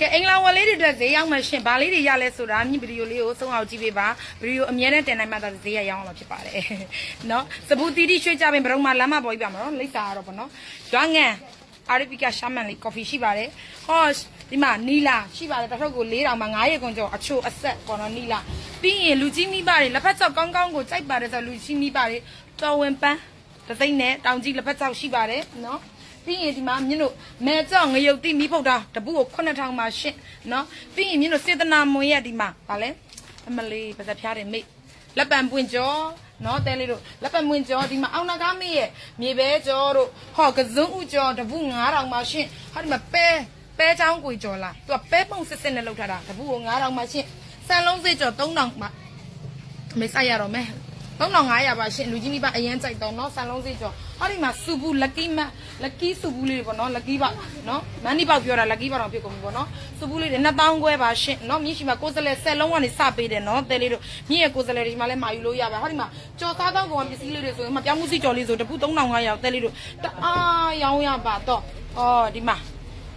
ကဲအင်္ဂလာဝယ်လေးတွေအတွက်ဈေးရောက်မှရှင်ဗာလေးတွေရလဲဆိုတာမြင့်ဗီဒီယိုလေးကိုဆုံးအောင်ကြည့်ပေးပါဗီဒီယိုအမြဲတမ်းတင်နိုင်မှသာဈေးရရောက်အောင်ဖြစ်ပါတယ်နော်စပူတီတီရွှေ့ကြပင်ဘရုံမှာလမ်းမပေါ်ပြပါမှာနော်လိပ်စာကတော့ဗောနော်ရွာငံအာရဗီကာရှာမန်လေးကော်ဖီရှိပါတယ်ဟောဒီမှာနီလာရှိပါတယ်တစ်ထုပ်ကို၄တောင်မှ9ရေခွန်ကျော်အချိုအဆက်ပေါ့နော်နီလာပြီးရင်လူကြီးမိဘတွေလက်ဖက်ချောက်ကောင်းကောင်းကိုကြိုက်ပါတယ်ဆိုလူကြီးမိဘတွေတော်ဝင်ပန်းတသိန်းနဲ့တောင်ကြီးလက်ဖက်ချောက်ရှိပါတယ်နော် ပြီးရင်ဒီမှာမြင့်တို့မဲကြောက်ငရုတ်တိမိဖုတ်တာတပူကို9000မှာရှင်းနော်ပြီးရင်မြင့်တို့စေတနာမွန်ရက်ဒီမှာဗာလဲအမလေးပါစဖျားတယ်မိတ်လက်ပံပွင့်ကြောနော်တဲလေးတို့လက်ပံပွင့်ကြောဒီမှာအောင်နာကားမေးရဲ့မြေပဲကြောတို့ဟောကစုံဥကြောတပူ9000မှာရှင်းဟာဒီမှာပဲပဲချောင်းကိုကြောလားသူကပဲပုံစစ်စစ်နဲ့လောက်ထားတာတပူကို9000မှာရှင်းစံလုံးစေးကြော3000မှာမေးဆိုင်ရတော့မယ် 3500ပါရှင်လူကြီးမိဘအရင်ကြိုက်တော့เนาะဆန်လုံးစေးကျော်ဟောဒီမှာစူဘူးလက်ကီးမလက်ကီးစူဘူးလေးတွေပေါ့เนาะလက်ကီးပါเนาะမန်းဒီပေါက်ပြောတာလက်ကီးပါတော့ဖြစ်ကုန်ပြီပေါ့เนาะစူဘူးလေးတွေ2000ခွဲပါရှင်เนาะမြင့်ရှိမှာကိုယ်စလဲဆက်လုံးကနေစပေးတယ်เนาะတဲလေးတို့မြင့်ရဲ့ကိုယ်စလဲတွေဒီမှာလဲမာယူလို့ရပါဟောဒီမှာကြော်စားတော့ကောင်ပစ္စည်းလေးတွေဆိုရင်မပြောင်းမှုစီကြော်လေးဆိုတပူ3500တဲလေးတို့တအားရောင်းရပါတော့အော်ဒီမှာ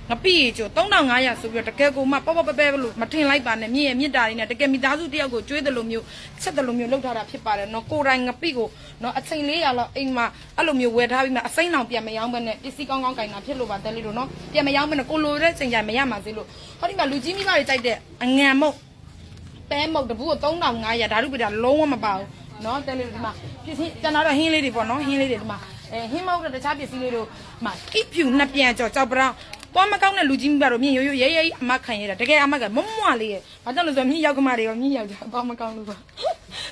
ငပိကျို3500ဆိုပြီးတော့တကယ်ကိုမှပေါ့ပေါ့ပဲပဲလို့မထင်လိုက်ပါနဲ့မြင့်ရဲ့မြင့်တာလေးနဲ့တကယ်မိသားစုတယောက်ကိုကျွေးတယ်လို့မျိုးချက်တယ်လို့မျိုးလုပ်ထားတာဖြစ်ပါတယ်နော်ကိုယ်တိုင်ငပိကိုနော်အချိန်400လောက်အိမ်မှာအဲ့လိုမျိုးဝယ်ထားပြီးမှအစိမ့်အောင်ပြန်မရောင်းဘဲနဲ့ပစ္စည်းကောင်းကောင်းကင်တာဖြစ်လို့ပါတဲလေးတို့နော်ပြန်မရောင်းဘဲနဲ့ကိုလိုတဲ့ချိန်ကျမရမှာစေလို့ဟောဒီမှာလူကြီးမိဘတွေကြိုက်တဲ့အငံမုတ်ပဲမုတ်တပူကို3500ဓာတုပိတာလုံးဝမပါဘူးနော်တဲလေးတို့ဒီမှာပစ္စည်းကျန်တော့ဟင်းလေးတွေပေါ့နော်ဟင်းလေးတွေဒီမှာအဲဟင်းမဟုတ်တဲ့တခြားပစ္စည်းလေးတို့ဒီမှာအိဖြူနှစ်ပြန်ကြော်ကြောက်ပရောင်း ပွားမကောင်းတဲ့လူကြီးမိဘတို့မြင်ရိုးရိုးရဲရဲအမခံရတာတကယ်အမကမမွားလေးရဲ့ဘာကြောင့်လဲဆိုတော့မြင်ရောက်ကမတွေရောမြင်ရောက်ကြပွားမကောင်းလို့ပါ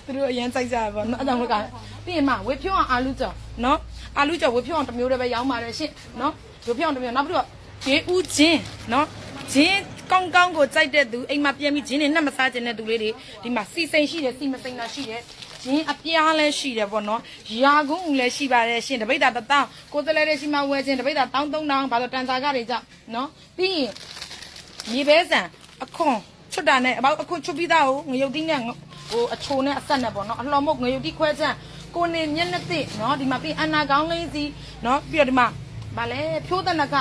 သူတို့အရင်စိုက်ကြရပါတော့အဲ့ဒါမကပြီးရင်မဝေဖြုံးအောင်အာလူကြော်နော်အာလူကြော်ဝေဖြုံးအောင်တစ်မျိုးတည်းပဲရောင်းပါတယ်ရှင့်နော်ဝေဖြုံးအောင်တစ်မျိုးနောက်ပြီးတော့ဂျင်းဦးချင်းနော်ဂျင်းကောင်းကောင်းကိုကြိုက်တဲ့သူအိမ်မှာပြန်ပြီးဂျင်းနဲ့နှက်မစားခြင်းတဲ့သူလေးတွေဒီမှာစီစိန်ရှိတယ်စီမစိန်တာရှိတယ် ဂျင်းအပြားလည်းရှိတယ်ပေါ့နော်ရာကုန်းဦးလည်းရှိပါတယ်ရှင်တပိတ်တာတတောင်းကိုယ်တလဲတဲ့ရှိမှဝယ်ခြင်းတပိတ်တာတောင်းသုံးတောင်းဘာလို့တန်စာကတွေကြောင့်နော်ပြီးရင်မြေပဲဆန်အခွန်ချွတ်တာနဲ့အပေါက်အခွန်ချွတ်ပြီးသားကိုငရုတ်တင်းနဲ့ဟိုအချိုနဲ့အဆက်နဲ့ပေါ့နော်အလှော်မုတ်ငရုတ်တိခွဲချမ်းကိုနေမျက်နှာသိနော်ဒီမှာပြီးအနာကောင်းလေးစီနော်ပြီးတော့ဒီမှာဗာလဲဖြိုးတဲ့နက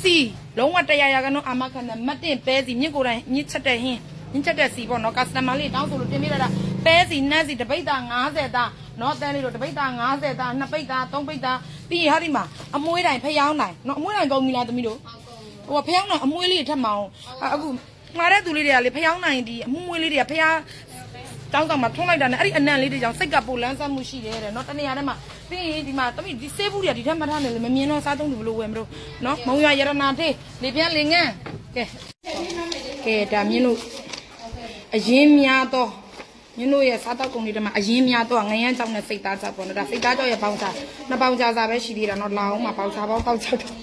စီလုံးဝတရားရကတော့အမခနဲ့မတ်တင်ပဲစီမြင့်ကိုယ်တိုင်မြင့်ချက်တဲ့ဟင်း မြင့်ချက်တဲ့စီပေါ့နော် customer လေးတောင်းဆိုလို့တင်ပြရတာပဲစီနတ်စီတပိတ်တာ90တာနော်တန်းလေးတို့တပိတ်တာ90တာနှစ်ပိတ်တာသုံးပိတ်တာပြီးရင်ဟာဒီမှာအမွှေးတိုင်ဖျောင်းတိုင်နော်အမွှေးတိုင်ကုန်ပြီလားသမီးတို့ဟိုဖျောင်းတိုင်အမွှေးလေးထပ်မအောင်အခုမှားတဲ့သူလေးတွေကလေဖျောင်းတိုင်ဒီအမွှေးလေးတွေကဖျားတောင်းတောင်းမှာထုံးလိုက်တာနဲ့အဲ့ဒီအနံ့လေးတွေကြောင့်စိတ်ကပိုလန်းဆမှုရှိတယ်တဲ့နော်တနေရာထဲမှာပြီးရင်ဒီမှာတမိဒီဆေးဘူးတွေကဒီထက်မထားနဲ့လေမမြင်တော့စားသုံးတယ်ဘလို့ဝယ်မလို့နော်မုံရရတနာသေးလေပြန်းလေငန်းကဲကဲဒါမြင်လို့ အရင်များတော့မြင်လို့ရဲ့စားတော့ကုန်လေးတွေမှာအရင်များတော့ငရမ်းကြောက်နဲ့စိတ်သားကြောက်ပေါ့နော်ဒါစိတ်သားကြောက်ရဲ့ပေါင်းစားနှစ်ပေါင်းကြာစားပဲရှိသေးတာနော်လာအောင်မှာပေါင်းစားပေါင်းတောက်ချက်တော့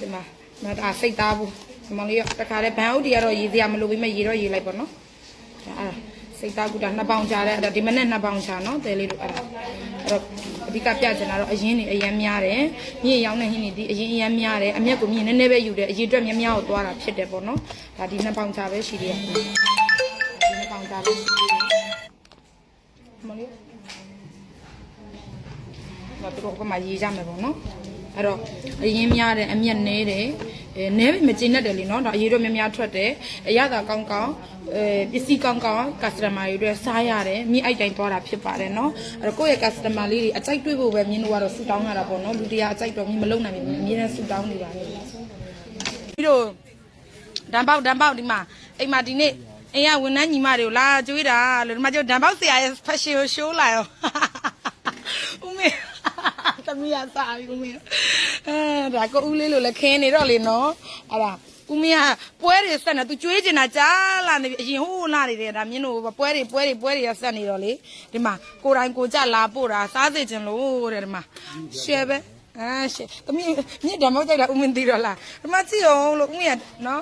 ဒီမှာမဒါစိတ်သားဘူးဒီမလေးရတခါတည်းဘန်အုပ်တီကတော့ရေးစရာမလိုပြီးမဲ့ရေးတော့ရေးလိုက်ပေါ့နော်ဒါအဲ့ဒါစိတ်သားကူတာနှစ်ပေါင်ကြာတဲ့အဲ့ဒါဒီမနေ့နှစ်ပေါင်ကြာနော်တဲလေးတို့အဲ့ဒါအဲ့တော့အဓိကပြချင်တာတော့အရင်နေအရင်များတယ်မြင့်ရောင်းတဲ့ဟင်းနေဒီအရင်အရင်များတယ်အမျက်ကိုမြင့်နည်းနည်းပဲယူတယ်အရင်အတွက်များများကိုသွားတာဖြစ်တယ်ပေါ့နော်ဒါဒီနှစ်ပေါင်ကြာပဲရှိသေးတယ် ဒါလေးရှိသေးတယ်မလေးဒါတော့ကမှရေးကြမယ်ပေါ့နော်အဲ့တော့အရင်များတယ်အမျက်နှဲတယ်အဲနဲပြီမကျင်တတ်တယ်လေနော်ဒါအရေးတော့များများထွက်တယ်အရသာကောင်းကောင်းအဲပစ္စည်းကောင်းကောင်း customer တွေအတွက်စားရတယ်မြင့်အိုက်တိုင်းသွားတာဖြစ်ပါတယ်နော်အဲ့တော့ကိုယ့်ရဲ့ customer လေးတွေအကြိုက်တွေ့ဖို့ပဲမြင်းတို့ကတော့ဆူတောင်းရတာပေါ့နော်လူတရားအကြိုက်တော့မြင်းမလုံနိုင်ဘူးအမြဲတမ်းဆူတောင်းနေပါတယ်ပြီးတော့တန်ပေါက်တန်ပေါက်ဒီမှာအိမ်မှာဒီနေ့ အိမ်ကဝန်ထမ်းညီမတွေကိုလာကြွေးတာလို့ဒီမှာကျဒံပေါက်ဆရာရဲ့ fashion ကို show လာရောဦးမေသမီးရစားပြီဦးမေအဲဒါကိုဦးလေးလို့လည်းခင်းနေတော့လေနော်အဲ့ဒါဦးမင်းကပွဲတွေဆက်နေသူကျွေးကျင်တာကြားလာနေပြီအရင်ဟိုးလာနေတယ်ဒါမြင်းတို့ပွဲတွေပွဲတွေပွဲတွေရဆက်နေတော့လေဒီမှာကိုတိုင်းကိုကြလာပို့တာစားစေချင်လို့တဲ့ဒီမှာရှယ်ပဲအာရှယ်သမီးမြင့်တယ်မဟုတ်ကြိုက်တာဦးမင်းသိတော့လားဒီမှာကြည့်အောင်လို့ဦးမင်းကနော်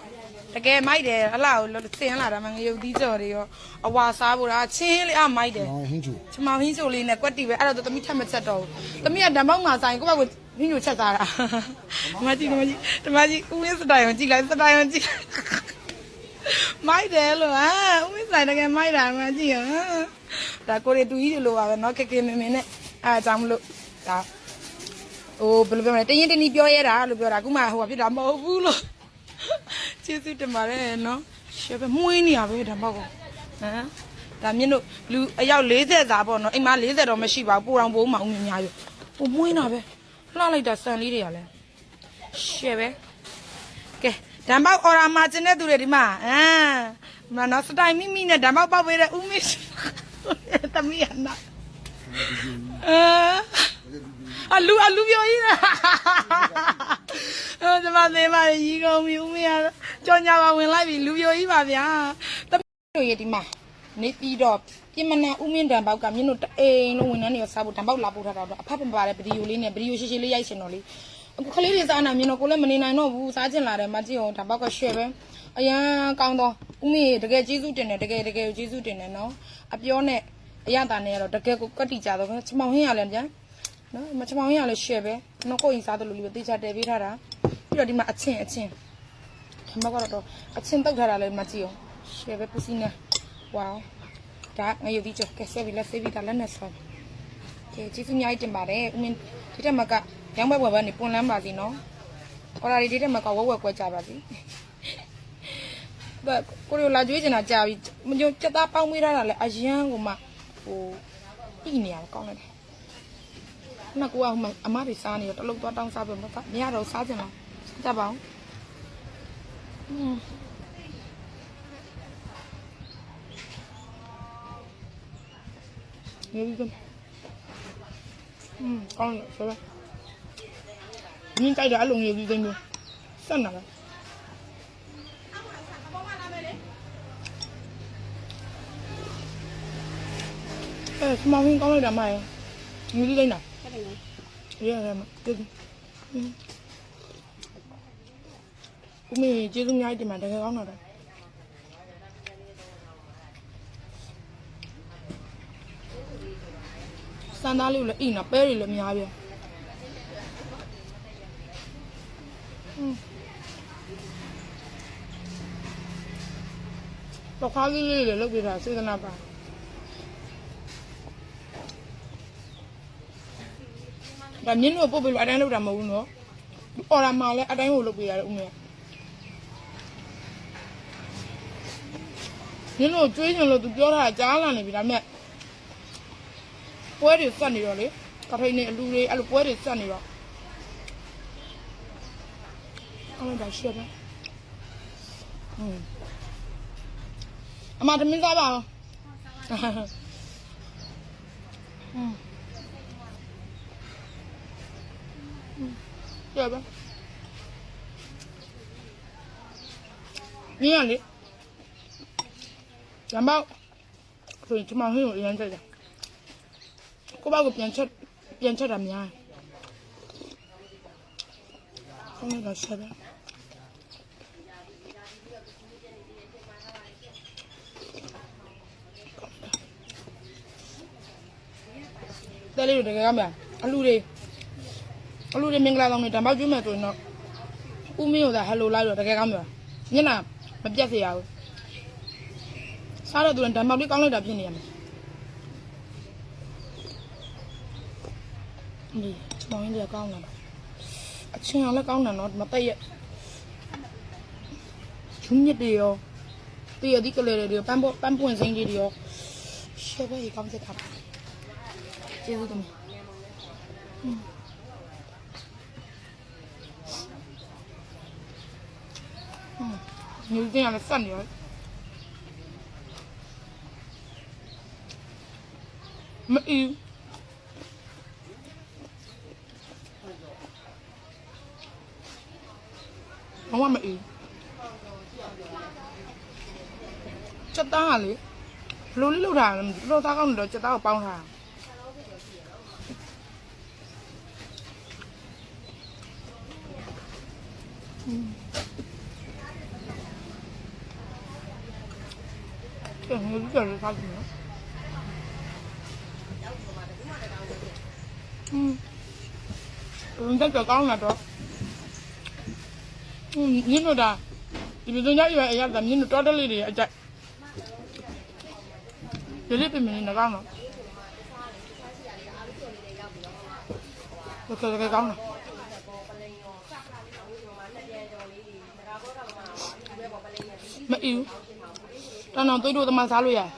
တကယ်မိုက်တယ်အလားကိုသင်လာတာမှငရုတ်သီးကြော်တွေရောအဝါစားဖို့တာချင်းလေးအမိုက်တယ် ဟင်းကျူ ချမောင်ဟင်းချိုလေးနဲ့ကွက်တီပဲအဲ့တော့သမီးထက်မချက်တော့ဘူးသမီးကဓမ္မောက်မှာဆိုင်ကိုယ့်ဘက်ကဟင်းချိုချက်သားတာဓမ္မကြီးဓမ္မကြီးဓမ္မကြီးဦးဝင်းစတိုင်ကိုကြည့်လိုက်စတိုင်ကိုကြည့်မိုက်တယ်လို့ဟာဦးဝင်းဆိုင်တကယ်မိုက်တာမှကြည့်ရဒါကိုရီတူကြီးတွေလိုပါပဲเนาะကကမင်းမင်းနဲ့အားကြောင့်မလို့ဒါဟိုဘယ်လိုပြောမလဲတရင်တနည်းပြောရတာလို့ပြောတာအခုမှဟိုကဖြစ်တာမဟုတ်ဘူးလို့ ကျေးဇူးတင်ပါတယ်နော်ရှယ်ပဲမှုင်းနေရပဲဓမ္မောက်ကောဟမ်ဒါမြင့်တို့လူအယောက်40သာပေါ့နော်အိမ်မှာ40တော့မရှိပါဘူးပူတော်ပိုးမှဦးမြင်များပြီဟိုမှုင်းတာပဲလှလိုက်တာစံလေးတွေကလည်းရှယ်ပဲကဲဓမ္မောက်အော်ရာမှာကျင်းတဲ့သူတွေဒီမှာအမ်မနော်စတိုင်မိမိနဲ့ဓမ္မောက်ပောက်ပေးတဲ့ဦးမင်းတမီးရနာအာ အလူအလူပြောကြီးလားအဲဒီမှာသေးပါရီကုန်ပြီဦးမင်းကကြောင်ညာကဝင်လိုက်ပြီလူပြောကြီးပါဗျာတမီးတို့ရဲ့ဒီမှာနေပြီးတော့ပြင်မနာဦးမင်းတံပေါက်ကမြင်းတို့တအိမ်လုံးဝင်နှန်းနေရစားဖို့တံပေါက်လာပို့ထားတာတော့အဖက်ပပါတဲ့ဗီဒီယိုလေးနဲ့ဗီဒီယိုရှိရှိလေးရိုက်ရှင်တော့လေအခုကလေးတွေစားနေမြင်တော့ကိုလည်းမနေနိုင်တော့ဘူးစားကျင်လာတယ်မကြည့်အောင်တံပေါက်ကရှယ်ပဲအရန်ကောင်းတော့ဦးမင်းတကယ်ကျေးဇူးတင်တယ်တကယ်တကယ်ကျေးဇူးတင်တယ်နော်အပြောနဲ့အရတာနဲ့ကတော့တကယ်ကိုကတ်တီကြတော့ချမောင်ဟင်းရလဲဗျာနော် မချမောင်ရလည်းရှယ်ပဲနော်ကိုယ်ရင်စားတယ်လို့လေးပဲတေချာတဲပေးထားတာပြီးတော့ဒီမှာအချင်းအချင်းဒီမှာကတော့အချင်းတောက်ထားတာလည်းမကြည့်အောင်ရှယ်ပဲပူစီနေဝါဒါငါယူပြီးကြောကဲဆက်ပြီးလက်ဆေးပြီးတာလက်နဲ့ဆောကဲကျေးဇူးအများကြီးတင်ပါတယ်ဦးမင်းဒီတက်မကရောင်းဘက်ဝယ်ဘက်နေပွန်လန်းပါစီနော်အော်ဒါဒီတက်မကဝက်ဝက်ကွက်ကြပါစီဘာကိုရီလာကြွေးချင်တာကြာပြီမကြစက်သားပေါင်းပေးထားတာလည်းအရန်ကိုမှဟိုဣနေရကောင်းတယ် နှစ်ကူကဟိုမှာအမတွေစားနေတော့တလုံးသွားတောင်းစားပြီးမမရတော့စားကြလားစားကြပါအောင်อืมနေပြီကောอืมကောင်းတယ်ဆိုတော့မြင်းကြိုက်တာအလုံးရည်သိမ်းလို့ဆက်နာလားအဲစမောင်းကောင်းလိုက်တာမရဘူးမြည်လိုက်တာ ရတယ်မတူဘူးဦးမေကျေးဇူးများတင်ပါတကယ်ကောင်းတော့တယ်စံသားလေးကိုလည်းအိနော်ပဲတွေလည်းများပြန်တော့ခါလေးလေးလည်းလုပ်ပြတာစေတနာပါ ဒါမြင်းတို့ပို့ပြီးလို့အတိုင်းလုပ်တာမဟုတ်ဘူးနော်အော်ရာမှာလည်းအတိုင်းကိုလုပ်ပေးရတယ်ဦးမေမြင်းတို့ကျွေးချင်လို့သူပြောတာကြားလာနေပြီဒါပေမဲ့ပွဲတွေဆက်နေတော့လေကထိန်နေအလူတွေအဲ့လိုပွဲတွေဆက်နေတော့အဲ့လိုဒါရှက်ပဲอืมအမသမင်းစားပါအောင်อืม ကြပါนี่อ่ะนี่လမ်းပေါက်ဆိုရင်ကျွန်မဟင်းကိုအရင်ကြိုက်တယ်ကိုပေါ့ကိုပြန်ချက်ပြန်ချက်တာများတယ်ဟင်းတော့ဆက်တယ်တယ်လို့တကယ်ကမှအလူတွေ အလူတွေမင်္ဂလာဆောင်နေတံပေါက်ကျွေးမယ်ဆိုရင်တော့ဦးမင်းကိုသာဟယ်လိုလိုက်တော့တကယ်ကောင်းပြီညနာမပြတ်စေရဘူးစားတော့သူလည်းတံပေါက်လေးကောင်းလိုက်တာဖြစ်နေရမယ်ဒီချမောင်းရင်းတွေကကောင်းတယ်အချင်းအောင်လည်းကောင်းတယ်နော်မတက်ရက်ဂျုံညစ်တွေရောတည့်ရဒီကလေးတွေရောပန်းပန်းပွင့်စိမ့်တွေရောရှယ်ပဲကြီးကောင်းစက်တာကျေးဇူးတင်ပါ ငွေကျင်းရမယ်ဆက်နေရောမအီးဘာမှမအီးချက်သားကလေဘလို့လေးလောက်တာလဲလောက်သားကောင်းတော့ချက်သားကိုပေါင်းထားอืม ကျွန်တော်တို့လည်းစားကြည့်နော်ဟွန်းဘယ်တော့ကောင်းလာတော့ဟွန်းညင်းတို့ဒါဒီလိုညရွယ်အရသာညင်းတို့တော်တော်လေးတွေအကြိုက်ဒီလေးပြင်မနေတော့ကောင်းတော့တော်တော်ကောင်းလားမအီးဘူး တောင်းတောင်းသွေးတို့သမားစားလို့ရတယ်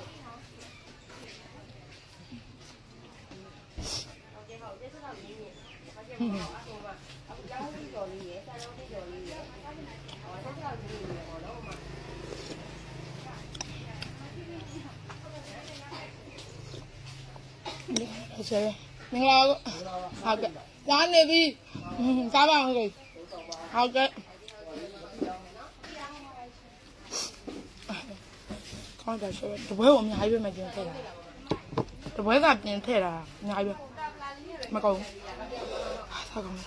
ဟုတ်ကဲ့မင်္ဂလာပါဟုတ်ကဲ့စားနေပြီစားပါအောင်ကြီးဟုတ်ကဲ့ ကောင်းတာဆိုတော့တပွဲကိုအများကြီးပဲမကျင်းထည့်တာတပွဲကပြင်ထည့်တာအများကြီးပဲမကောင်းဘူးဟာသာကောင်းတာ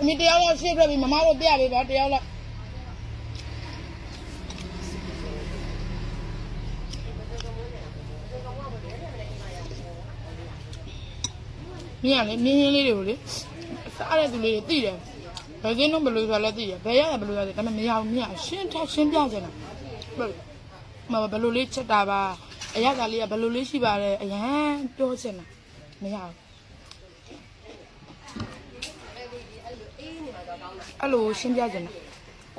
အမိတယောက်လောက်ရှေ့ပြပြီမမတို့ပြပေးပါတယောက်လောက် မြင်ရလေမြင်းရင်းလေးတွေကိုလေစားတဲ့သူလေးတွေသိတယ်ဘယ်ကင်းတော့ဘယ်လိုဆိုလဲသိတယ်ဘယ်ရတယ်ဘယ်လိုရတယ်ဒါပေမဲ့မရဘူးမြင်ရရှင်းထရှင်းပြကြတယ်ဘယ်မဘယ်လိုလေးချက်တာပါအရသာလေးကဘယ်လိုလေးရှိပါလဲအရန်ပြောချင်တာမရဘူးအဲ့လိုရှင်းပြကြတယ်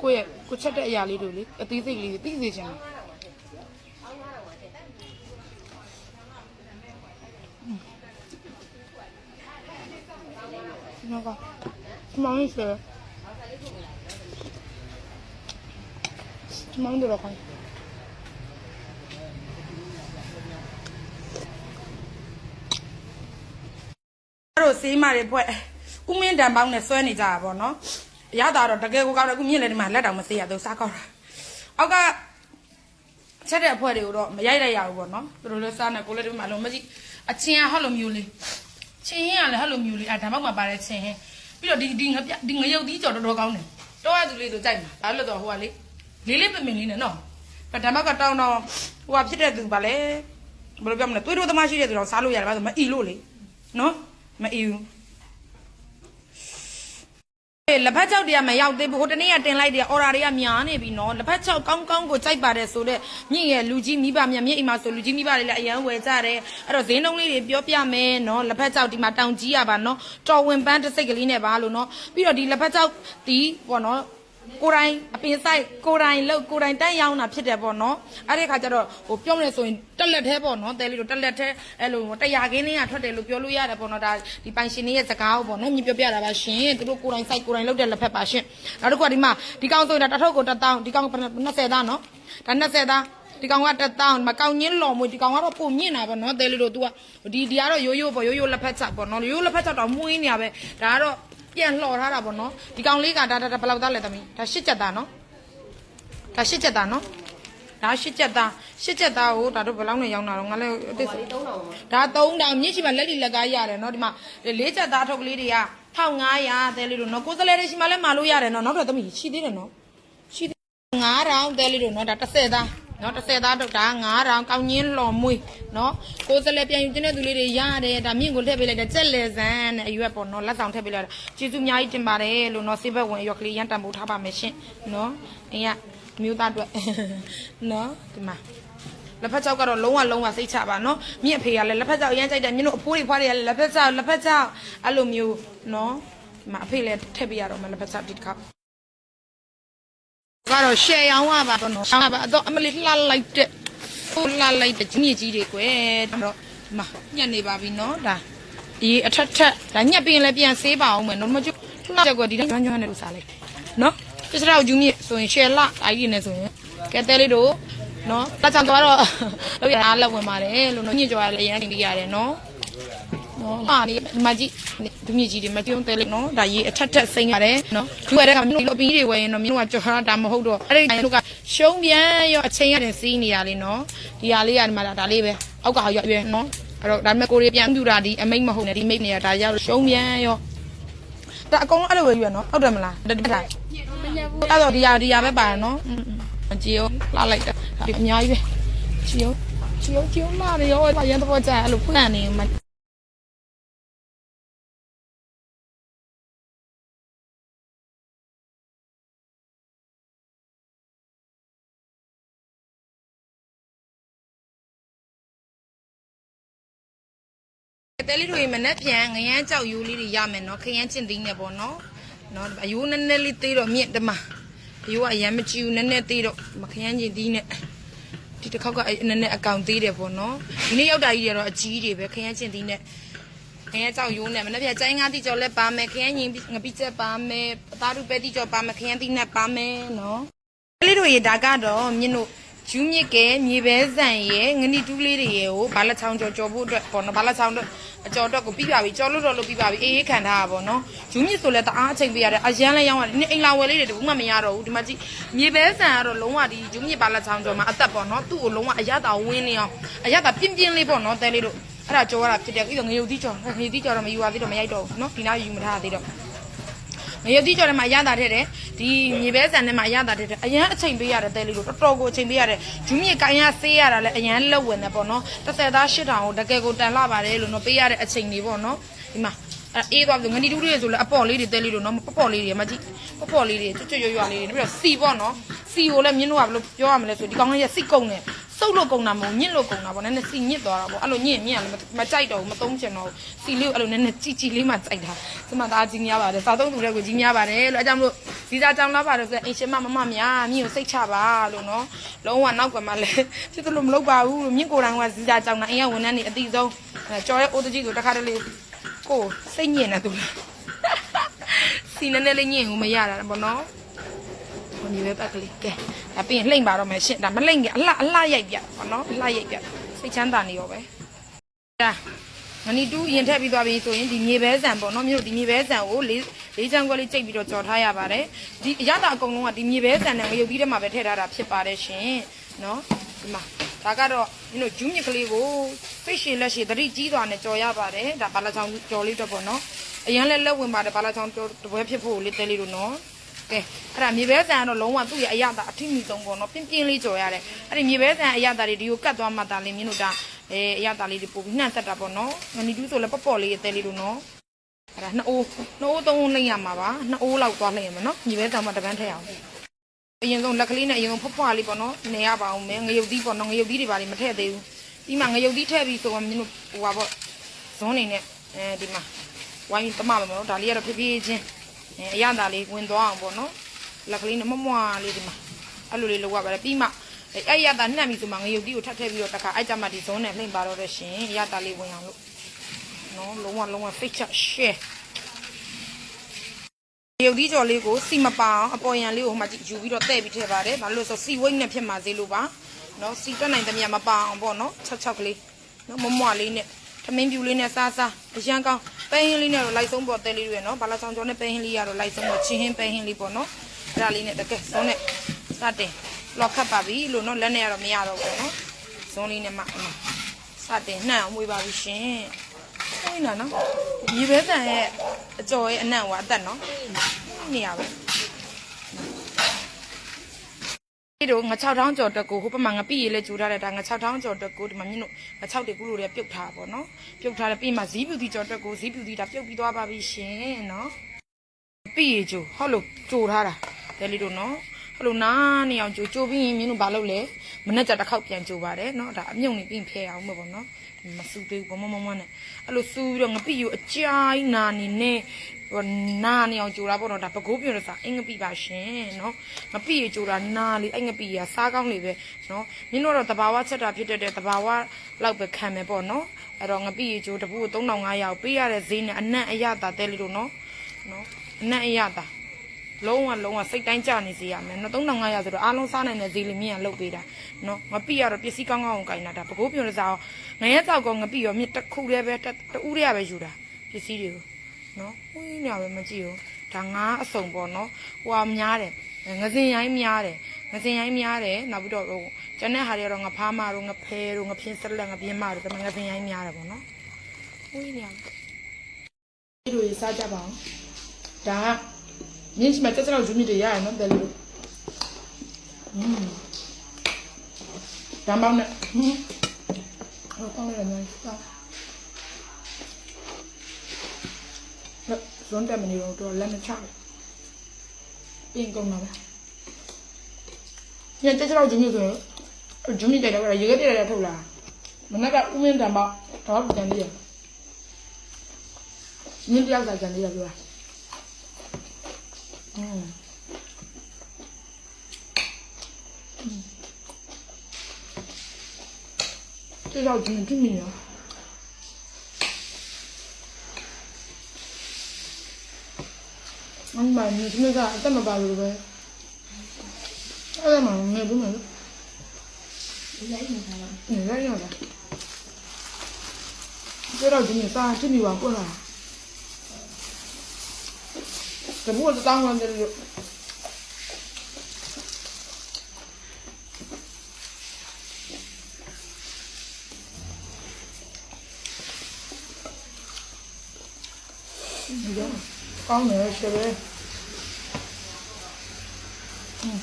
ကိုယ့်ရဲ့ကိုချက်တဲ့အရာလေးတွေလေအသေးစိတ်လေးတွေသိစေချင်တ 那个，忙一些，忙的了快。အဲ့တော့စေးမတွေဖွဲ့ကုမင်းတန်ပေါင်းနဲ့ဆွဲနေကြတာပေါ့နော်ရတာတော့တကယ်ကိုကောင်းတယ်ကုမြင့်လည်းဒီမှာလက်တောင်မစေးရသူစားကောက်တာအောက်ကချက်တဲ့အဖွဲတွေကိုတော့မရိုက်လိုက်ရဘူးပေါ့နော်သူတို့လည်းစားနေကိုလည်းဒီမှာလုံးမကြည့်အချင်းကဟောလိုမျိုးလေး ချင်းဟင်းကလည်းဟောလိုမျိုးလေးအဲဒါမှမပါတဲ့ချင်းဟင်းပြီးတော့ဒီဒီငပြဒီငရုတ်သီးကြော်တော်တော်ကောင်းတယ်တော့ရသူလေးတို့ကြိုက်မှာဒါလို့တော့ဟိုကလေလေးလေးပင်ပင်လေးနဲ့နော်ဒါမှကတောင်းတော့ဟိုကဖြစ်တဲ့သူပါလေဘယ်လိုပြောမလဲသွေးတို့သမားရှိတဲ့သူတော့စားလို့ရတယ်ဘာလို့မအီလို့လေနော်မအီဘူးအေး လက်ဖက်ချောက်တွေကမရောက်သေးဘူးဟိုတနေ့ကတင်လိုက်တယ်အော်ရာတွေကများနေပြီနော်လက်ဖက်ချောက်ကောင်းကောင်းကိုကြိုက်ပါတယ်ဆိုတော့မြင့်ရဲ့လူကြီးမိဘမြတ်မြင့်အိမ်မှာဆိုလူကြီးမိဘတွေလည်းအရန်ဝယ်ကြတယ်အဲ့တော့ဈေးနှုန်းလေးတွေပြောပြမယ်နော်လက်ဖက်ချောက်ဒီမှာတောင်ကြီးရပါနော်တော်ဝင်ပန်းတစ်စိတ်ကလေးနဲ့ပါလို့နော်ပြီးတော့ဒီလက်ဖက်ချောက်ဒီပေါ့နော် ကိုယ်တိုင်အပင်ဆိုင်ကိုယ်တိုင်လောက်ကိုယ်တိုင်တန်းရောင်းတာဖြစ်တယ်ပေါ့နော်အဲ့ဒီခါကျတော့ဟိုပြောမလဲဆိုရင်တက်လက်သေးပေါ့နော်တဲလေးတို့တက်လက်သေးအဲ့လိုတရားခင်းလေးကထွက်တယ်လို့ပြောလို့ရတယ်ပေါ့နော်ဒါဒီပိုင်ရှင်လေးရဲ့စကားကိုပေါ့နော်မြင်ပြောပြတာပါရှင်သူတို့ကိုယ်တိုင်စိုက်ကိုယ်တိုင်လောက်တဲ့လက်ဖက်ပါရှင်နောက်တစ်ခုကဒီမှာဒီကောင်ဆိုရင်ဒါတစ်ထုပ်ကိုတစ်တောင်းဒီကောင်20သားနော်ဒါ20သားဒီကောင်ကတက်တောင်းမကောင်းညင်းလော်မွေဒီကောင်ကတော့ပုံညင်းတာပေါ့နော်တဲလေးတို့ तू ကဒီဒီကတော့ရိုးရိုးပေါ့ရိုးရိုးလက်ဖက်ချက်ပေါ့နော်ရိုးရိုးလက်ဖက်ချက်တော့မွေးနေရပဲဒါကတော့ ပြန်လှော်ထားတာပေါ့နော်ဒီကောင်လေးကဒါဒါဘယ်လောက်သားလဲသမီးဒါရှစ်ချက်သားနော်ဒါရှစ်ချက်သားနော်ဒါရှစ်ချက်သားရှစ်ချက်သားကိုဒါတို့ဘယ်လောက်နဲ့ရောင်းတာတော့ငါလည်းအစ်စ်ဒါ3000မြင့်ရှိမှလက်လီလက်ကားရတယ်နော်ဒီမှာလေးချက်သားထုတ်ကလေးတွေက1500တဲလေးတို့နော်ကိုယ်စလဲတွေရှိမှလည်းမာလို့ရတယ်နော်နောက်တော့သမီးရှိသေးတယ်နော်ရှိသေး9000တဲလေးတို့နော်ဒါ30သား နော်30သားတော့ဒါ9000ကောင်းညင်းလော်မွေးနော်ကိုယ်စလဲပြန်ယူတဲ့သူလေးတွေရတယ်ဒါမြင့်ကိုထည့်ပေးလိုက်တယ်ကြက်လေဆန်းနဲ့အရွက်ပေါ့နော်လက်ဆောင်ထည့်ပေးလိုက်တာကျေးဇူးအများကြီးတင်ပါတယ်လို့နော်စေဘက်ဝင်ရွက်ကလေးရန်တန်ဖိုးထားပါမယ်ရှင်နော်အင်းရမြို့သားအတွက်နော်ဒီမှာလက်ဖက်ချောက်ကတော့လုံးဝလုံးဝစိတ်ချပါနော်မြင့်အဖေကလည်းလက်ဖက်ချောက်အရင်ကြိုက်တယ်မြင့်တို့အဖိုးတွေဖွားတွေကလည်းလက်ဖက်ချောက်လက်ဖက်ချောက်အဲ့လိုမျိုးနော်ဒီမှာအဖေလည်းထည့်ပေးရတော့မယ်လက်ဖက်ချောက်ဒီတစ်ခါ ကတော့ share ရောင်းရပါတော့နော်ရောင်းရပါတော့အမလေးလှလိုက်တဲ့ဟိုလှလိုက်တဲ့ကြီးမြင့်ကြီးတွေကွယ်တော့ဒီမှာညက်နေပါပြီနော်ဒါဒီအထက်ထက်ဒါညက်ပြီးရင်လည်းပြန်ဆေးပါအောင်မယ်နော်မကျွလှချက်ကွယ်ဒီတိုင်းကျွမ်းကျွမ်းနဲ့လို့စားလိုက်နော်ကျစတော့ဂျူးမြင့်ဆိုရင် share လှအားကြီးနေဆိုရင်ကဲတဲလေးတို့နော်တက်ချောင်းတော့လောက်ရအားလက်ဝင်ပါတယ်လို့နော်ညင့်ကြော်ရလည်းအရင်တင်ပြရတယ်နော် နော်ဟာဒီမကြီးဒုမြင့်ကြီးတွေမပြုံးသေးလိမ့်နော်ဒါရေးအထက်ထက်စိမ့်ရတယ်နော်ဒီဝဲတဲ့ကမြို့လိုပြီးတွေဝဲရင်တော့မြို့ကကြော်ရတာမဟုတ်တော့အဲ့ဒီတို့ကရှုံးပြန်ရောအချိန်ရတယ်စီးနေရလေနော်ဒီဟာလေးကဒီမှာဒါလေးပဲအောက်ကဟာရွရွနော်အဲ့တော့ဒါပေမဲ့ကိုရီပြန်ပြူတာဒီအမိတ်မဟုတ်နဲ့ဒီမိတ်နေရဒါရောက်ရှုံးပြန်ရောဒါအကုန်လုံးအဲ့လိုပဲရွနော်ဟုတ်တယ်မလားတတိထားအဲ့တော့ဒီဟာဒီဟာပဲပါနော်အကြည့်ရောလှလိုက်တာအများကြီးပဲကြည့်ရောကြည့်ရောကြည့်ရောလာရောရန်တော့ကြာအဲ့လိုဖွင့်နေမှာ တဲလေးတို့ရေမနဲ့ပြန်ငရမ်းကြောက်ယူလေးတွေရမယ်နော်ခရမ်းချင်းသိနေပေါ့နော်နော်အယိုးနည်းနည်းလေးသေးတော့မြင့်တမအယိုးကအရမ်းမကြည့်ဘူးနည်းနည်းသေးတော့မခရမ်းချင်းသီးနဲ့ဒီတစ်ခေါက်ကနည်းနည်းအကောင်သေးတယ်ပေါ့နော်ဒီနေ့ရောက်တာကြီးတွေတော့အကြီးတွေပဲခရမ်းချင်းသီးနဲ့ခရမ်းကြောက်ယူနဲ့မနေ့ပြန်ကျိုင်းငါးတိကျော်လည်းပါမယ်ခရမ်းရင်ငပိချက်ပါမယ်ပသားတို့ပဲတိကျော်ပါမယ်ခရမ်းသီးနဲ့ပါမယ်နော်တဲလေးတို့ရေဒါကတော့မြင့်တို့ ကျူးမြစ်ကဲမြေပဲဆန်ရဲ့ငနီတူးလေးတွေရဲ့ကိုဘာလက်ချောင်းကြော်ကြော်ဖို့အတွက်ပေါ့နော်ဘာလက်ချောင်းတော့အကြော်တော့ကိုပြီးပါပြီကြော်လို့တော့လို့ပြီးပါပြီအေးအေးခံထားတာပေါ့နော်ကျူးမြစ်ဆိုလဲတအားအချိန်ပေးရတယ်အရန်လဲရောင်းရတယ်ဒီနေ့အိမ်လာဝယ်လေးတွေတဘူးမှမရတော့ဘူးဒီမှာကြည့်မြေပဲဆန်ကတော့လုံးဝဒီကျူးမြစ်ဘာလက်ချောင်းကြော်မှာအသက်ပေါ့နော်သူ့ကိုလုံးဝအရသာဝင်းနေအောင်အရသာပြင်းပြင်းလေးပေါ့နော်တဲလေးတို့အဲ့ဒါကြော်ရတာဖြစ်တယ်ပြီးတော့ငရုတ်သီးကြော်ငရုတ်သီးကြော်တော့မယူရသေးတော့မရိုက်တော့ဘူးနော်ဒီနောက်ယူမထားသေးတော့ ငရုတ်တိကျော်ထဲမှာအရသာထည့်တယ်ဒီမြေပဲဆန်ထဲမှာအရသာထည့်တယ်အရန်အချိန်ပေးရတယ်တဲလေးလို့တော်တော်ကိုအချိန်ပေးရတယ်ဂျူးမြေကိုင်းရဆေးရတာလည်းအရန်လက်ဝင်တယ်ပေါ့နော်တစ်ဆက်သားရှစ်ထောင်ကိုတကယ်ကိုတန်လှပါတယ်လို့နော်ပေးရတဲ့အချိန်တွေပေါ့နော်ဒီမှာ အဲအေးသွားပြီငနီတူးလေးဆိုလည်းအပေါ်လေးတွေတဲလေးလို့နော်ပေါ့ပေါ့လေးတွေမကြည့်ပေါ့ပေါ့လေးတွေကျွတ်ကျွတ်ရွရွလေးတွေပြီးတော့စီပေါ့နော်စီကိုလည်းမြင်းတို့ကဘယ်လိုပြောရမလဲဆိုဒီကောင်းလေးရစီကုံနေစုပ်လို့ကုံတာမဟုတ်ညစ်လို့ကုံတာပေါ့နည်းနည်းစီညစ်သွားတာပေါ့အဲ့လိုညစ်ညစ်ရလည်းမကြိုက်တော့ဘူးမသုံးချင်တော့ဘူးစီလေးကိုအဲ့လိုနည်းနည်းကြည်ကြည်လေးမှကြိုက်တာဒီမှာဒါကြီးများပါတယ်စာသုံးသူတွေကိုကြီးများပါတယ်လို့အဲကြောင့်မလို့ဒီစားကြောင်လာပါတယ်ဆိုရင်အင်ရှင်မမမများမြင့်ကိုစိတ်ချပါလို့နော်လုံးဝနောက်ကမှလည်းဖြစ်သလိုမလုပ်ပါဘူးလို့မြင့်ကိုယ်တိုင်ကဒီစားကြောင်တာအရင်ကဝန်ထမ်းနေအတိဆုံးကြော်ရဲအိုးတကြီးကိုတခါတလေ ကိုစိတ်ညစ်နေသူလားစီနည်းနည်းလေးညင်ကိုမရတာပေါ့နော်ဟိုနေပဲပတ်ကလေးကဲဒါပြီးရင်လှိမ့်ပါတော့မယ်ရှင့်ဒါမလှိမ့်ကြအလှအလှရိုက်ပြပေါ့နော်အလှရိုက်ပြစိတ်ချမ်းသာနေရောပဲဒါငနီတူးရင်ထက်ပြီးသွားပြီဆိုရင်ဒီမြေပဲဆန်ပေါ့နော်မြို့ဒီမြေပဲဆန်ကိုလေးလေးချမ်းခွက်လေးကြိတ်ပြီးတော့ကြော်ထားရပါတယ်ဒီအရတာအကုန်လုံးကဒီမြေပဲဆန်နဲ့ငရုတ်ပြီးတဲ့မှာပဲထည့်ထားတာဖြစ်ပါတယ်ရှင်နော်ဒီမှာ ဒါကတော့မင်းတို့ဂျူးမြစ်ကလေးကိုဖိတ်ရှည်လက်ရှည်သတိကြီးသွားနဲ့ကြော်ရပါတယ်ဒါဘာလာချောင်းကြော်လေးတော့ပေါ့နော်အရန်လည်းလက်ဝင်ပါတယ်ဘာလာချောင်းကြော်တပွဲဖြစ်ဖို့လေးတဲလေးလို့နော်ကဲအဲ့ဒါမြေပဲဆန်ကတော့လုံးဝသူ့ရဲ့အရသာအထင်ကြီးဆုံးပေါ့နော်ပြင်းပြင်းလေးကြော်ရတယ်အဲ့ဒီမြေပဲဆန်အရသာတွေဒီကိုကတ်သွားမှသာလေးမြင်လို့ဒါအဲအရသာလေးတွေပို့ပြီးနှံ့ဆက်တာပေါ့နော်ငနီတူးဆိုလည်းပေါ့ပေါ့လေးအသေးလေးလို့နော်အဲ့ဒါနှစ်အိုးနှစ်အိုးသုံးအိုးလိမ့်ရမှာပါနှစ်အိုးလောက်သွားလိမ့်ရမှာနော်မြေပဲဆန်မှတပန်းထည့်အောင် အရင်ဆုံးလက်ကလေးနဲ့အရင်ဆုံးဖွားဖွားလေးပေါ့နော်နေရပါအောင်မယ်ငရုတ်သီးပေါ့နော်ငရုတ်သီးတွေပါလိမထည့်သေးဘူးဒီမှာငရုတ်သီးထည့်ပြီးဆိုတော့မြင်လို့ဟိုပါပေါ့ဇွန်းနေနဲ့အဲဒီမှာဝိုင်းတမပါမယ်နော်ဒါလေးကတော့ဖြည်းဖြည်းချင်းအဲအရသာလေးဝင်သွားအောင်ပေါ့နော်လက်ကလေးနဲ့မမွားလေးဒီမှာအဲ့လိုလေးလောက်ရပါတယ်ပြီးမှအဲ့အဲ့ရတာနှံ့ပြီဆိုမှငရုတ်တီးကိုထပ်ထည့်ပြီးတော့တခါအဲ့ကြမှာဒီဇုံးနဲ့လှိမ့်ပါတော့တဲ့ရှင်ရတာလေးဝင်အောင်လို့နော်လုံးဝလုံးဝဖိတ်ချက် ရှဲရုပ်ဒီကြော်လေးကိုစီမပအောင်အပေါ်ရန်လေးကိုဟိုမှာကြည့်ယူပြီးတော့တဲ့ပြီးထည့်ပါတယ်ဘာလို့လဲဆိုစီဝိတ်နဲ့ဖြစ်မှာသေးလို့ပါနော်စီတက်နိုင်တဲ့မြတ်မပအောင်ပေါ့နော်ချက်ချောက်ကလေးနော်မမွားလေးနဲ့သမင်းပြူလေးနဲ့စားစားအရန်ကောင်းပဲဟင်းလေးနဲ့တော့လိုက်ဆုံးပေါ်တဲလေးတွေနော်ဘာလာဆောင်ကျော်နဲ့ပဲဟင်းလေးရတော့လိုက်ဆုံးပေါ်ချင်းဟင်းပဲဟင်းလေးပေါ့နော်အဲ့ဒါလေးနဲ့တကယ်ဇုံးနဲ့စတင်လော်ခတ်ပါပြီလို့နော်လက်နဲ့ကတော့မရတော့ဘူးနော်ဇုံးလေးနဲ့မှအမစတင်နှံ့အောင်မွေးပါပြီရှင်ဟို င်းနော်နော်မြေပဲတန်ရဲ့အကျော်ရဲ့အနံ့ဟိုအသက်နော်နေရပဲဒီတော့ငါ6ထောင်းကျော်တက်ကိုဟိုဘက်မှာငါပြည့်ရလဲကြိုထားတဲ့ဒါငါ6ထောင်းကျော်တက်ကိုဒီမှာမြင်လို့ငါ6တေကုလို့တွေပြုတ်ထားပါဘောနော်ပြုတ်ထားတယ်ပြီးမှဇီးပြူတီကျော်တက်ကိုဇီးပြူတီဒါပြုတ်ပြီးသွားပါပြီရှင်နော်ပြည့်ကြိုဟုတ်လို့ကြိုထားတာတဲလေးတို့နော်ဟုတ်လို့နားနေအောင်ကြိုကြိုပြီးရင်မင်းတို့ဘာလုပ်လဲမနေ့ကတစ်ခေါက်ပြန်ကြိုပါတယ်နော်ဒါအမြုံနေပြီးဖဲအောင်ပေါ့နော် မစူသေးဘူးဘမမမနဲ့အဲ့လိုစူပြီးတော့ငပိယူအကြိုင်းနာနေနဲ့ဟိုနာနေအောင်ကြိုတာပေါ့နော်ဒါပကိုးပြလို့စာအင်္ဂပိပါရှင်နော်ငပိရကြိုတာနာလေးအဲ့ငပိရစားကောင်းလေးပဲနော်မင်းတို့တော့တဘာဝချက်တာဖြစ်တဲ့တဘာဝလောက်ပဲခံမယ်ပေါ့နော်အဲ့တော့ငပိရကြိုတပူ3500ပေးရတဲ့ဈေးနဲ့အနံ့အရတာတဲလေးတို့နော်နော်အနက်အရတာ လုံးဝလုံးဝစိတ်တိုင်းကြနေစေရမယ်နော်3500ဆိုတော့အားလုံးစားနိုင်တဲ့ဈေးလေးမြင်ရလုပ်ပေးတာနော်ငပိရတော့ပစ္စည်းကောင်းကောင်းကိုကင်တာဒါပကိုးပြုံးစားငရဲကြောက်ကောငပိရောမြစ်တစ်ခုတည်းပဲတူးရပဲယူတာပစ္စည်းတွေကိုနော်ဟိုးနေရပဲမကြည့်ဘူးဒါငါအစုံပေါ့နော်ဟိုကများတယ်ငစင်ရိုင်းများတယ်ငစင်ရိုင်းများတယ်နောက်ပြီးတော့ဟိုကျန်တဲ့ဟာတွေကတော့ငဖားမတို့ငဖဲတို့ငဖင်းဆက်လက်ငပြင်းမတို့ဒါမှငစင်ရိုင်းများတယ်ပေါ့နော်ဟိုးနေရဒီလိုစားကြပါအောင်ဒါက မင်းရှိမှတက်စလောက်ဂျူမီတွေရရနော်တယ်လို့อืมတမ်းပေါင်းနဲ့ဟင်းဟောပေါင်းရတယ်နော်တော့ဇွန်တက်မနေတော့တော့လက်မချဘူးပင်ကုန်တာပဲညတက်စလောက်ဂျူမီဆိုရင်ဂျူမီတက်တယ်ကွာရေခဲတက်တယ်ထုတ်လာမနေ့ကဥမင်းတမ်းပေါင်းတော့ပြန်လေးရမင်းတယောက်သာကြံလေးရပြောတာ 这道甜真美啊！俺买你那个这么白的呗，俺在买，你不买了？你在用啥了？你在用的？这道甜你啥？真美玩过了。给么子当了这是。刚来学的，嗯，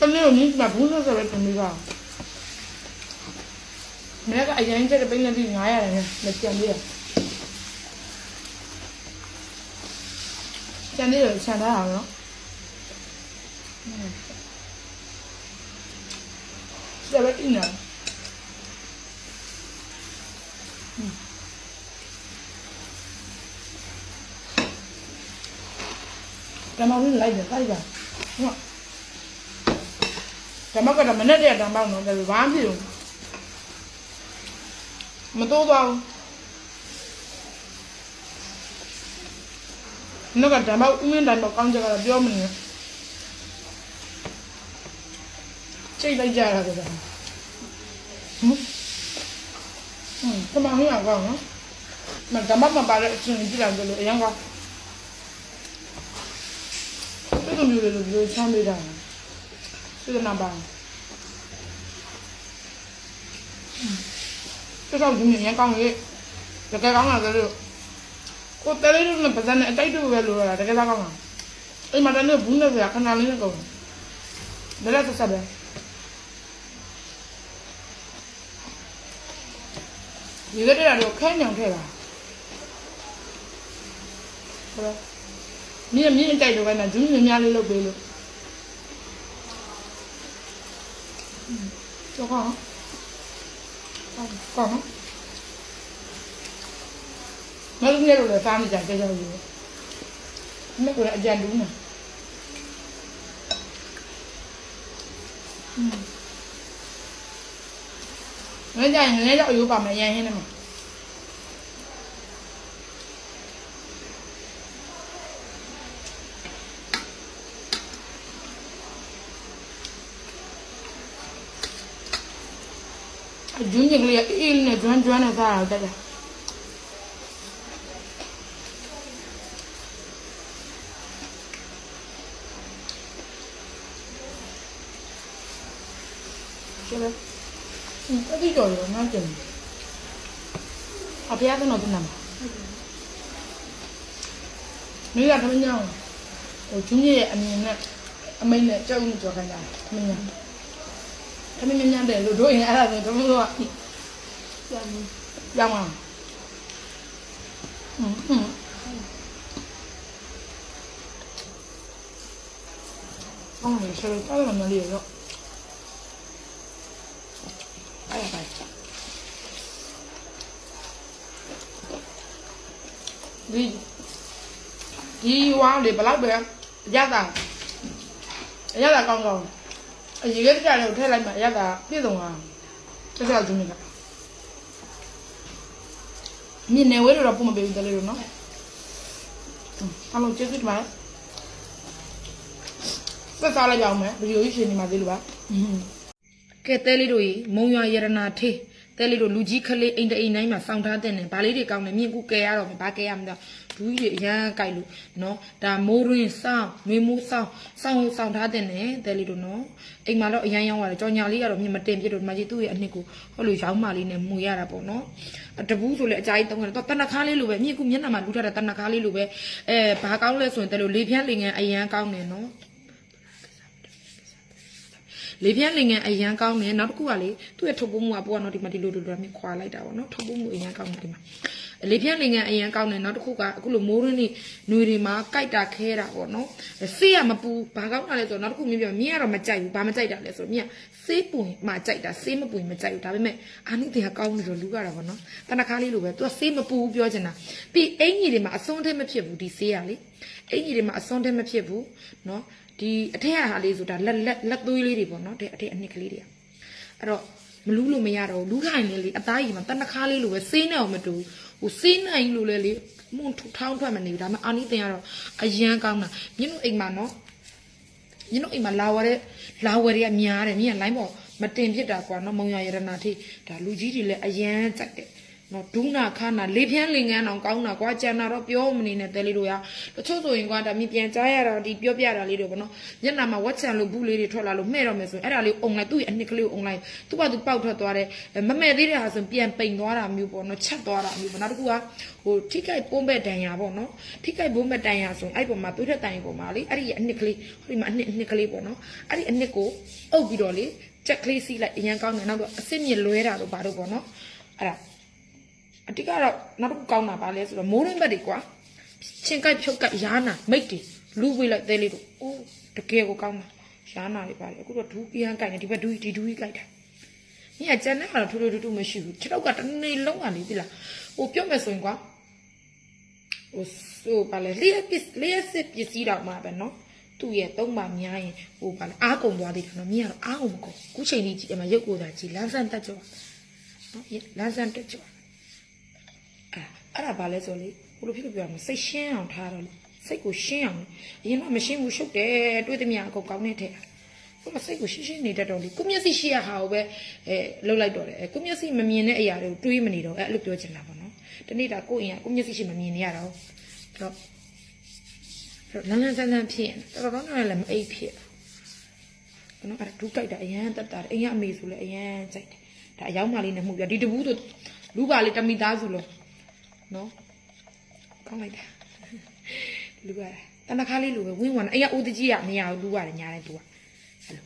但那种你买不是特别准备吧？没那个以前这个本来就伢呀，那讲的。 န်ပြီးရကျန်သေးတယ်ခြံထားအောင်နော်ဆက်ပဲအင်းနော်တမဝင်လိုက်တယ်တိုက်တာဟုတ်ဓမ္မကတော့မနဲ့တည်းဓမ္မတော့တယ်ဘာမှမဖြစ်ဘူးမတိုးသွားဘူး နောက်ကဓမ္မဦးမင်းတိုင်းတော့ကောင်းကြတာပြောမနေချိန်လိုက်ကြရတာကဟမ်ဟမ်ကမဟင်းအောင်ကောင်းနော်မဓမ္မမပါတဲ့အချင်းကြည့်လိုက်လို့အရင်ကတူတူမျိုးလေးလိုပြောချမ်းပေးတာ စေတနာပါ这少今年刚月，这个刚刚在这， ကိုတဲလေးတို့နဲ့ပါဇက်နဲ့အတိုက်တို့ပဲလိုရတာတကယ်လားကောင်းလားအိမ်မှာတန်းနဲ့ဘူးနဲ့ပြခဏလေးနဲ့ကောင်းတယ်ဒါလည်းသစားပဲဒီကတည်းကတော့ခဲညောင်ခဲ့တာဟုတ်လားမြင်းမြင်းတိုက်တော့ကနဂျူးမြင်းများလေးလုပ်ပေးလို့ကျော်ကောင်းကောင်း ကအကြံလူးနေမင်းကြရင်လည်းကြောက်ရိုးပါမယ်ရန်ဟင်းနေမှာဂျွန်းကြီးကလေးအေးနဲ့ကျွမ်းကျွမ်းနဲ့စားတာတက်တယ်ကျလဲ တော်ရောငါကြံအဖေရကတော့ပြန်လာမှာမိကသမင်းကြောင်ဟိုဂျူနီယာရဲ့အမြင်နဲ့အမိန်နဲ့ကြောက်မှုကြောက်ခိုင်းတာသမင်းကြောင်သမင်းမြန်တယ်လို့တို့ရင်အဲ့ဒါဆိုသမင်းတို့ကပြန်ပြန်မှာဟွန်းဟွန်းအော်ရှယ်တော့တော်တော်များများလေးရော ဒီဒီဝါလေဘလောက်ပဲရတာရတာကောင်းကောင်းအရေးကြီးကြတယ်ကိုထည့်လိုက်မှရတာပြည့်စုံသွားတက်တက်ကျွန်းနေတာမြင်နေဝဲလို့တော့ပုံမပေးဘူးတလေးလို့နော်အားလုံးကျေးဇူးတင်ပါတယ်ဆက်စားလိုက်ကြအောင်မယ်ဗီဒီယိုကြီးရှင်နေမှာသေးလို့ပါကဲတဲလေးတို့ရေမုံရွာရတနာထေး တဲလေးတို့လူကြီးခလေးအိမ်တအိမ်တိုင်းမှာစောင့်ထားတဲ့နဲ့ဗာလေးတွေကောင်းတယ်မြင်ကူကဲရတော့မယ်ဗာကဲရမှာဘူးကြီးတွေအရန်ကြိုက်လို့နော်ဒါမိုးရင်းစောင်းမွေးမိုးစောင်းစောင်းစောင့်ထားတဲ့နဲ့တဲလေးတို့နော်အိမ်မှာတော့အရန်ရောင်းရတယ်ကြော်ညာလေးကတော့မြင်မတင်ပြတော့ဒီမှာကြီးသူ့ရဲ့အနှစ်ကိုဟောလို့ရောင်းမလေးနဲ့မှုရတာပေါ့နော်အတဘူးဆိုလေအကြိုက်တုံးတယ်တော့တနခါလေးလိုပဲမြင်ကူမျက်နှာမှာလူထားတဲ့တနခါလေးလိုပဲအဲဘာကောင်းလဲဆိုရင်တဲလို့လေဖြန်းလေငန်းအရန်ကောင်းတယ်နော် လေပြန်းလင်ငယ်အရန်ကောင်းတယ်နောက်တစ်ခုကလေသူ့ရဲ့ထုတ်ပိုးမှုကပေါ်ကတော့ဒီမှာဒီလိုလိုလိုမြခွာလိုက်တာပေါ့နော်ထုတ်ပိုးမှုအရန်ကောင်းတယ်ဒီမှာလေပြန်းလင်ငယ်အရန်ကောင်းတယ်နောက်တစ်ခုကအခုလိုမိုးရင်းနေຫນွေတွေမှာကြိုက်တာခဲတာပေါ့နော်ဆေးရမပူဘာကောင်းတာလဲဆိုတော့နောက်တစ်ခုမြင်ပြမြင်ရတော့မကြိုက်ဘူးဘာမကြိုက်တာလဲဆိုတော့မြင်ဆေးပူရင်မှကြိုက်တာဆေးမပူရင်မကြိုက်ဘူးဒါပေမဲ့အာနိတင်ကကောင်းနေတော့လူရတာပေါ့နော်တနခါလေးလိုပဲသူကဆေးမပူဘူးပြောချင်တာပြီးအင်ကြီးတွေမှာအစွန်းထဲမဖြစ်ဘူးဒီဆေးရလေအင်ကြီးတွေမှာအစွန်းထဲမဖြစ်ဘူးနော် ဒီအထက်ကဟာလေးဆိုတာလက်လက်လက်သွေးလေးတွေပေါ့နော်တဲ့အထက်အနှစ်ကလေးတွေကအဲ့တော့မလူးလို့မရတော့ဘူးလူးထိုင်လေးလေအသားကြီးမှာတနခါလေးလိုပဲဆေးနဲ့အောင်မတူဘူးဟိုဆေးနိုင်လို့လေလေမွန်ထူထောင်းထွက်မနေဘူးဒါမှအာနိတင်ကတော့အရန်ကောင်းတာမြင်းတို့အိမ်မှာနော်ညတို့အိမ်မှာလာဝဲတဲ့လာဝဲတွေကများတယ်မြင်ကလိုင်းပေါ်မတင်ဖြစ်တာကွာနော်မုံရရတနာထိဒါလူကြီးတွေလည်းအရန်ကြိုက်တယ် နော်ဒုနာခါနာလေပြန်းလင်ငန်းအောင်ကောင်းတာကွာကြံတာတော့ပြောမနေနဲ့တဲလေးတို့ရတချို့ဆိုရင်ကွာဒါမြင်ပြန်ကြားရတာဒီပြောပြတာလေးတွေပေါ့နော်ညနာမှာဝက်ချန်လို့ဘူးလေးတွေထွက်လာလို့မှဲ့တော့မယ်ဆိုရင်အဲ့ဒါလေးအုံလိုက်သူ့ရဲ့အနှစ်ကလေးကိုအုံလိုက်သူ့ဘာသူပေါက်ထွက်သွားတယ်မမဲ့သေးတဲ့ဟာဆိုရင်ပြန်ပိန်သွားတာမျိုးပေါ့နော်ချက်သွားတာမျိုးပေါ့နောက်တစ်ခုကဟိုထိခိုက်ပုံးပဲ့တန်ရာပေါ့နော်ထိခိုက်ပုံးပဲ့တန်ရာဆိုရင်အဲ့ပေါ်မှာသွေးထက်တန်ရာပေါ်မှာလေအဲ့ဒီရဲ့အနှစ်ကလေးဟိုဒီမှာအနှစ်အနှစ်ကလေးပေါ့နော်အဲ့ဒီအနှစ်ကိုအုပ်ပြီးတော့လေချက်ကလေးစီးလိုက်အရန်ကောင်းတယ်နောက်တော့အစစ်မြစ်လွဲတာတော့ဘာလို့ပေါ့နော်အဲ့ဒါ အတိကတော့နောက်တစ်ခုကောင်းတာပါလဲဆိုတော့မိုးရင်းဘက်တွေကွာချင်းကိုက်ဖြုတ်ကိုက်ရာနာမိတ်တွေလူဝေးလိုက်သေးလေးတို့အိုးတကယ်ကိုကောင်းတာရာနာတွေပါလေအခုတော့ဒူးပြန်ကိုက်နေဒီဘက်ဒူးဒီဒူးကြီးကိုက်တာ။ညကျန်တဲ့ဟာတော့ထူထူထူထူမရှိဘူး။ခြေထောက်ကတနေ့လုံးကလေပြီလား။ဟိုပြောမယ်ဆိုရင်ကွာဟိုဆိုပါလေလျက်ပစ္စလျက်စစ်ပစ္စည်းတော့မှာပဲနော်။သူ့ရဲ့သုံးပါများရင်ဟိုပါလေအားကုန်သွားသေးတယ်နော်။မြင်ရတော့အားကုန်မကုန်။ခုချိန်ကြီးကြည့်အမရုပ်ကိုယ်သာကြည့်လန်းဆန်းတက်ကြော။နော်လန်းဆန်းတက်ကြော။ အဲ့အဲ့ဒါဘာလဲဆိုလေဘယ်လိုဖြစ်လို့ပြောရမလဲစိတ်ရှင်းအောင်ထားတော့လေစိတ်ကိုရှင်းအောင်လေအရင်ကမရှင်းဘူးရှုပ်တယ်တွေးသမျှအကုန်ကောင်းနေတယ်ကိုယ်စိတ်ကိုရှင်းရှင်းနေတတ်တော့လေကိုမျက်စိရှိရဟာကိုပဲအဲလှုပ်လိုက်တော့တယ်အဲကိုမျက်စိမမြင်တဲ့အရာတွေကိုတွေးမနေတော့အဲအဲ့လိုပြောချင်တာပေါ့နော်တနေ့တာကိုယ့်အိမ်ကကိုမျက်စိရှိမမြင်နေရတော့အဲ့တော့အဲ့တော့လန်းလန်းဆန်းဆန်းဖြစ်ရင်တော်တော်တော့လည်းမအိပ်ဖြစ်ဘူးနော်အဲ့ဒါဒူးကြိုက်တာအရန်တက်တာအိမ်ကအမေဆိုလည်းအရန်ကြိုက်တယ်ဒါအယောက်မလေးနဲ့မှုပြဒီတဘူးဆိုလူပါလေးတမိသားစုလုံး နော်ကောင်းလိုက်တာလူရတာတနခါလေးလိုပဲဝင်းဝင်အိမ်ကဦးတကြီးကမရဘူးလူရတယ်ညာတယ်သူကအဲ့လို